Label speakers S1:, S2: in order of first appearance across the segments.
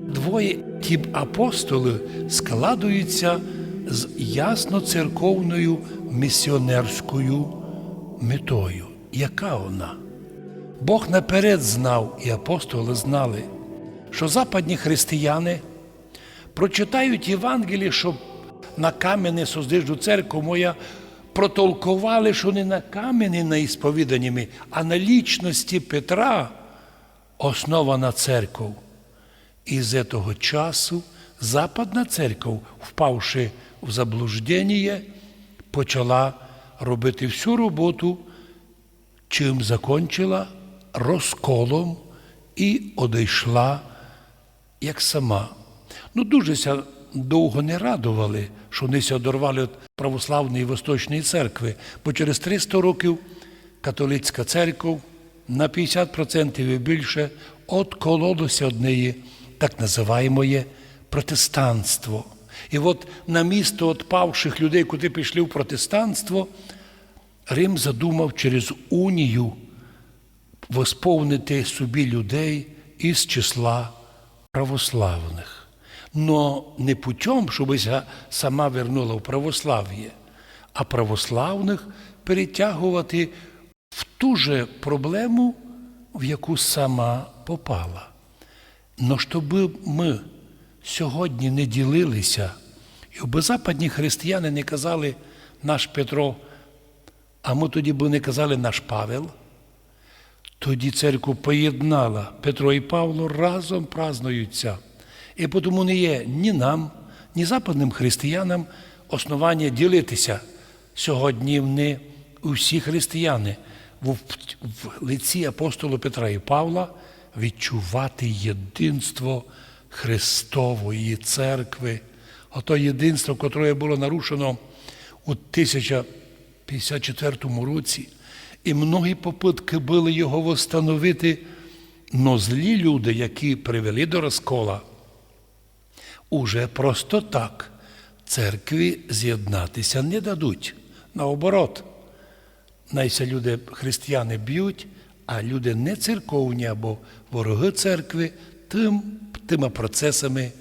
S1: Двоє ті б апостоли складуються з ясно церковною місіонерською метою. Яка вона? Бог наперед знав, і апостоли знали, що западні християни прочитають Євангеліє, щоб на камені создижу церкву моя протолкували, що не на камені на ісповіданнями, а на лічності Петра основана церква. І з того часу Западна церква, впавши в заблуждення, почала робити всю роботу, чим закончила розколом і одійшла як сама. Ну, дуже довго не радували, що вони одорвали від православної Восточної церкви, бо через 300 років католицька церква на 50% і більше откололося від неї так називаємоє протестанство. І от на місто отпавших людей, куди пішли в протестанство, Рим задумав через унію восповнити собі людей із числа православних. Но не путем, щоб сама вернула в православ'я, а православних перетягувати в ту же проблему, в яку сама попала. Но щоб ми сьогодні не ділилися, і оби западні християни не казали наш Петро, а ми тоді б не казали наш Павел, тоді церкву поєднала Петро і Павло разом празнуються. І тому не є ні нам, ні западним християнам основання ділитися. Сьогодні вони усі християни в, лиці апостолу Петра і Павла відчувати єдинство Христової церкви, ото єдинство, яке було нарушено у 1054 році. І многі попитки були його встановити, но злі люди, які привели до розкола, уже просто так церкві з'єднатися не дадуть. Наоборот, найся люди християни б'ють, а люди не церковні або вороги церкви тим, тими процесами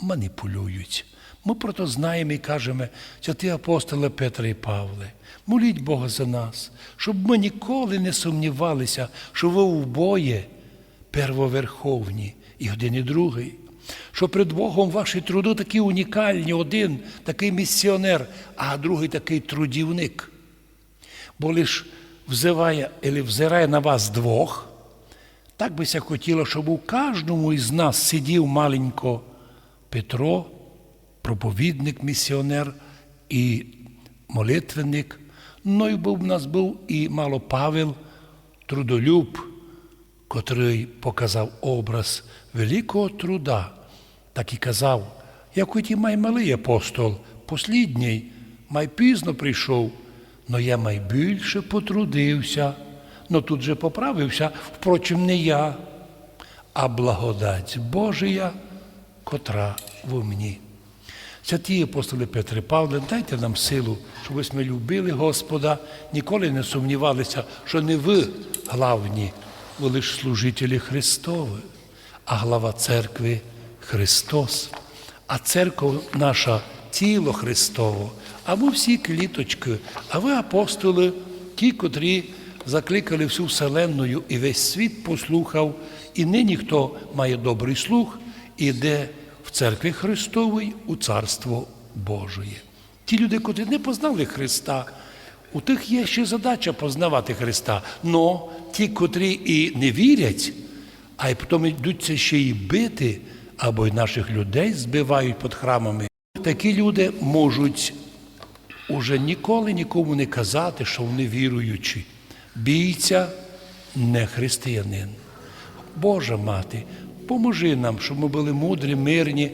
S1: маніпулюють. Ми про то знаємо і кажемо, святі апостоли Петра і Павле, моліть Бога за нас, щоб ми ніколи не сумнівалися, що ви в бої первоверховні і один і другий. Що перед Богом ваші труди такі унікальні, один такий місіонер, а другий такий трудівник. Бо лиш взиває, або взирає на вас двох, так би ся хотіло, щоб у кожному із нас сидів маленько Петро, проповідник, місіонер і молитвенник. Ну і був в нас був і мало Павел, трудолюб, котрий показав образ великого труда, так і казав, як хоч і май малий апостол, послідній, май пізно прийшов, но я май більше потрудився. Но тут же поправився, впрочем, не я, а благодать Божия, котра в мені. Святі апостоли Петре Павле, дайте нам силу, щоб ми любили Господа, ніколи не сумнівалися, що не ви главні, ви лише служителі Христові, а глава церкви Христос. А церква наша тіло Христово, а ми всі кліточки, а ви апостоли, ті, котрі закликали всю вселенную, і весь світ послухав, і нині хто має добрий слух, іде в церкві Христовій у Царство Божоє. Ті люди, котрі не познали Христа, у тих є ще задача познавати Христа. Но ті, котрі і не вірять, а й потім йдуться ще й бити, або й наших людей збивають під храмами, такі люди можуть уже ніколи нікому не казати, що вони віруючі. Бійця не християнин. Божа мати, поможи нам, щоб ми були мудрі, мирні,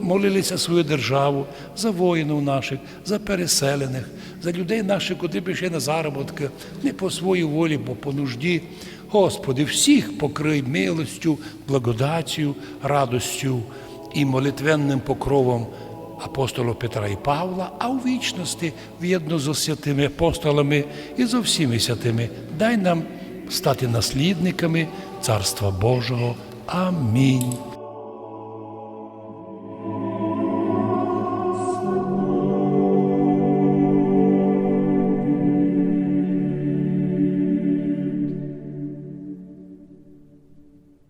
S1: молилися свою державу за воїнів наших, за переселених, за людей наших, котрі прийшли на заробітки, не по своїй волі, бо по нужді. Господи, всіх покрий милостю, благодаттю, радостю і молитвенним покровом апостола Петра і Павла, а у вічності в'єдно з святими апостолами і з всіми святими. Дай нам стати наслідниками Царства Божого. Амінь.